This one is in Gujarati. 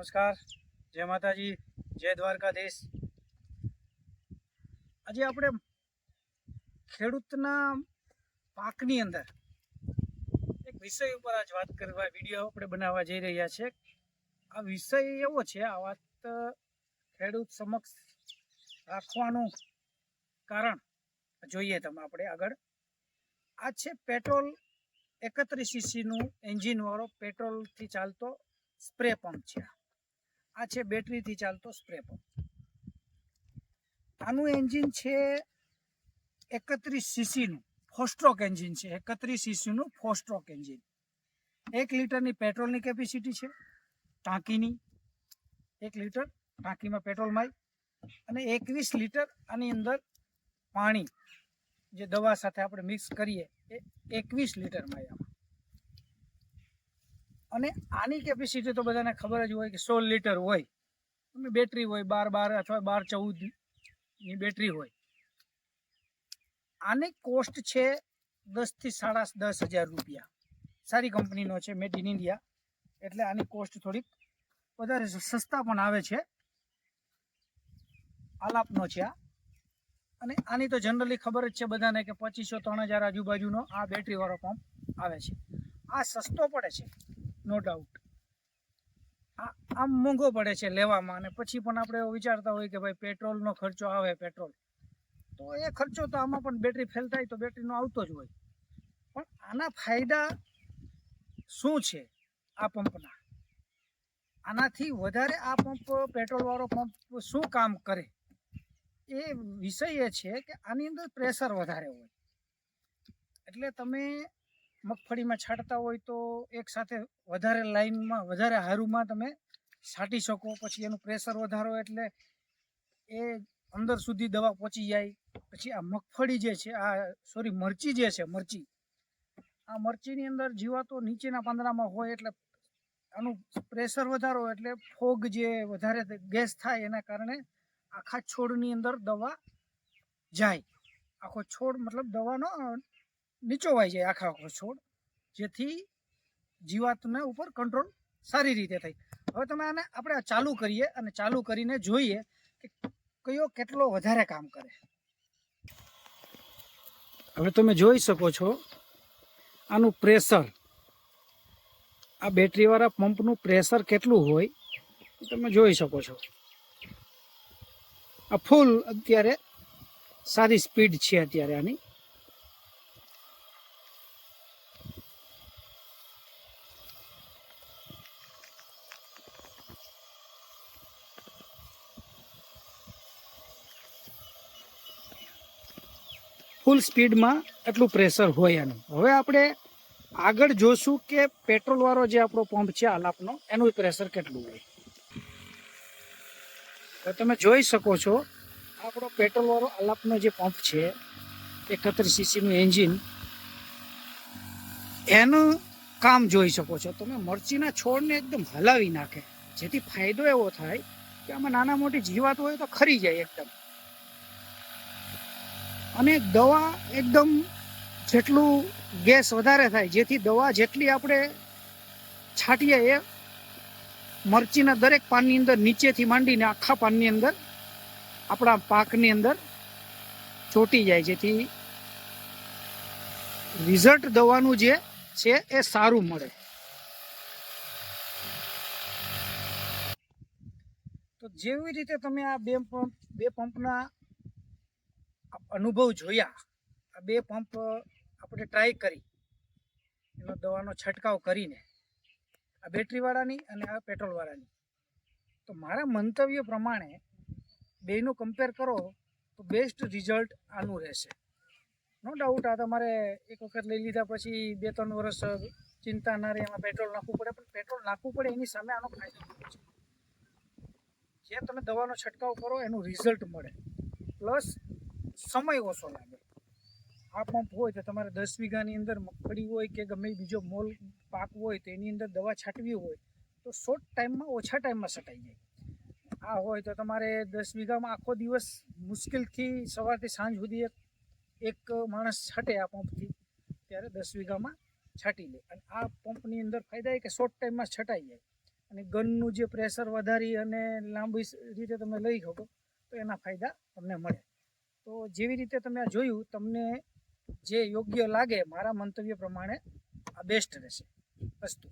નમસ્કાર. જય માતાજી, જય દ્વારકાધીશ. આજે આપણે ખેડૂતના પાકની અંદર એક વિષય ઉપર આજ વાત કરવા, વીડિયો આપણે બનાવવા જઈ રહ્યા છે. આ વિષય એવો છે, આ વાત ખેડૂત સમક્ષ રાખવાનું કારણ જોઈએ તમે આપણે આગળ. આ છે પેટ્રોલ એકત્રીસ સીસીનું એન્જિનવાળો પેટ્રોલથી ચાલતો સ્પ્રે પંપ છે આ છે બેટરીથી ચાલતો સ્પ્રે પંપ. આનું એન્જિન છે એકત્રીસ સીસીનું ફોસ્ટ્રોક એન્જિન છે, એકત્રીસ સીસીનું ફોસ્ટ્રોક એન્જિન. એક લીટરની પેટ્રોલની કેપેસિટી છે, ટાંકીની. એક લીટર ટાંકીમાં પેટ્રોલમાં અને એકવીસ લીટર આની અંદર પાણી, જે દવા સાથે આપણે મિક્સ કરીએ, એ એકવીસ લીટરમાં અને આની કેપેસિટી તો બધાને ખબર જ હોય કે સોળ લીટર હોય. અને બેટરી હોય બાર બાર અથવા બાર ચૌદની બેટરી હોય. આની કોસ્ટ છે દસથી સાડા દસ હજાર રૂપિયા. સારી કંપનીનો છે મેડ ઇન ઇન્ડિયા એટલે આની કોસ્ટ થોડીક વધારે સસ્તા પણ આવે છે. આલાપનો છે આ. અને આની તો જનરલી ખબર જ છે બધાને કે પચીસો, ત્રણ હજાર આજુબાજુનો આ બેટરીવાળો પંપ આવે છે. આ સસ્તો પડે છે. નો ડાઉટ આમ મોંઘો પડે છે લેવામાં અને પછી પણ આપણે વિચારતા હોય કે ભાઈ પેટ્રોલનો ખર્ચો આવે પેટ્રોલ. તો એ ખર્ચો તો આમાં પણ બેટરી ફેલ થાય તો બેટરીનો આવતો જ હોય. પણ આના ફાયદા શું છે આ પંપના? આનાથી વધારે આ પંપ પેટ્રોલવાળો પંપ શું કામ કરે? એ વિષય એ છે કે આની અંદર પ્રેશર વધારે હોય. એટલે તમે મગફળીમાં છાંટતા હોય તો એક સાથે વધારે લાઈનમાં, વધારે હારુમાં તમે છાંટી શકો. પછી એનું પ્રેશર વધારો એટલે એ અંદર સુધી દવા પહોંચી જાય. પછી આ મગફળી જે છે, આ સોરી મરચી જે છે, મરચી. આ મરચીની અંદર જીવાતો નીચેના પાંદડામાં હોય એટલે આનું પ્રેશર વધારો એટલે ફોગ જે વધારે ગેસ થાય એના કારણે આખા છોડની અંદર દવા જાય. આખો છોડ મતલબ દવાનો નીચોવાઈ જાય આખા આખો છોડ, જેથી જીવાતના ઉપર કંટ્રોલ સારી રીતે થાય. હવે તમે આને આપણે ચાલુ કરીએ અને ચાલુ કરીને જોઈએ કે કયો કેટલો વધારે કામ કરે. હવે તમે જોઈ શકો છો આનું પ્રેશર આ બેટરીવાળા પંપનું પ્રેશર કેટલું હોય તમે જોઈ શકો છો. આ ફૂલ અત્યારે સારી સ્પીડ છે અત્યારે આની. ફૂલ સ્પીડમાં એટલું પ્રેશર હોય એનું. હવે આપણે આગળ જોશું કે પેટ્રોલવાળો જે આપણો પંપ છે, આલાપનો, એનું પ્રેશર કેટલું હોય. તો તમે જોઈ શકો છો, આપણો પેટ્રોલવાળો આલાપનો જે પંપ છે, એકત્રીસ સીસીનું એન્જિન, એનું કામ જોઈ શકો છો. તમે મરચીના છોડને એકદમ હલાવી નાખે. જેથી ફાયદો એવો થાય કે આમાં નાના મોટી જીવાત હોય તો ખરી જાય એકદમ. અને દવા એકદમ જેટલું ગેસ વધારે થાય, જેથી દવા જેટલી આપણે છાંટીએ એ મરચીના દરેક પાનની અંદર નીચેથી માંડીને આખા પાનની અંદર આપણા પાકની અંદર ચોટી જાય. જેથી રિઝલ્ટ દવાનું જે છે એ સારું મળે. તો જેવી રીતે તમે આ બે પંપ બે પંપના અનુભવ જોયા. આ બે પંપ આપણે ટ્રાય કરી. એનો દવાનો છંટકાવ કરીને. આ બેટરીવાળાની અને આ પેટ્રોલવાળાની. તો મારા મંતવ્ય પ્રમાણે બેનું કમ્પેર કરો તો બેસ્ટ રિઝલ્ટ આનું રહેશે. નો ડાઉટ આ તમારે એક વખત લઈ લીધા પછી બે ત્રણ વર્ષ ચિંતા ના રહે, એમાં પેટ્રોલ નાખવું પડે, પણ પેટ્રોલ નાખવું પડે એની સામે આનો ફાયદો છે જે તમે દવાનો છંટકાવ કરો, એનું રિઝલ્ટ મળે. પ્લસ સમય ઓછો લાગે. આ પંપ હોય તો તમારે દસ વીઘાની અંદર મગફળી હોય કે ગમે બીજો મોલ પાક હોય તો એની અંદર દવા છાંટવી હોય તો શોર્ટ ટાઈમમાં ઓછા ટાઈમમાં છટાઈ જાય. આ હોય તો તમારે દસ વીઘામાં આખો દિવસ મુશ્કેલથી સવારથી સાંજ સુધી એક એક માણસ છાંટે આ પંપથી ત્યારે દસ વીઘામાં છાંટી લે. અને આ પંપની અંદર ફાયદા એ કે શોર્ટ ટાઈમમાં છટાઈ જાય. અને ગનનું જે પ્રેશર વધારી અને લાંબી રીતે તમે લઈ શકો તો એના ફાયદા તમને મળે. તો જેવી રીતે તમે આ જોયું, તમને જે યોગ્ય લાગે મારા મંતવ્ય પ્રમાણે આ બેસ્ટ રહેશે. અસ્તુ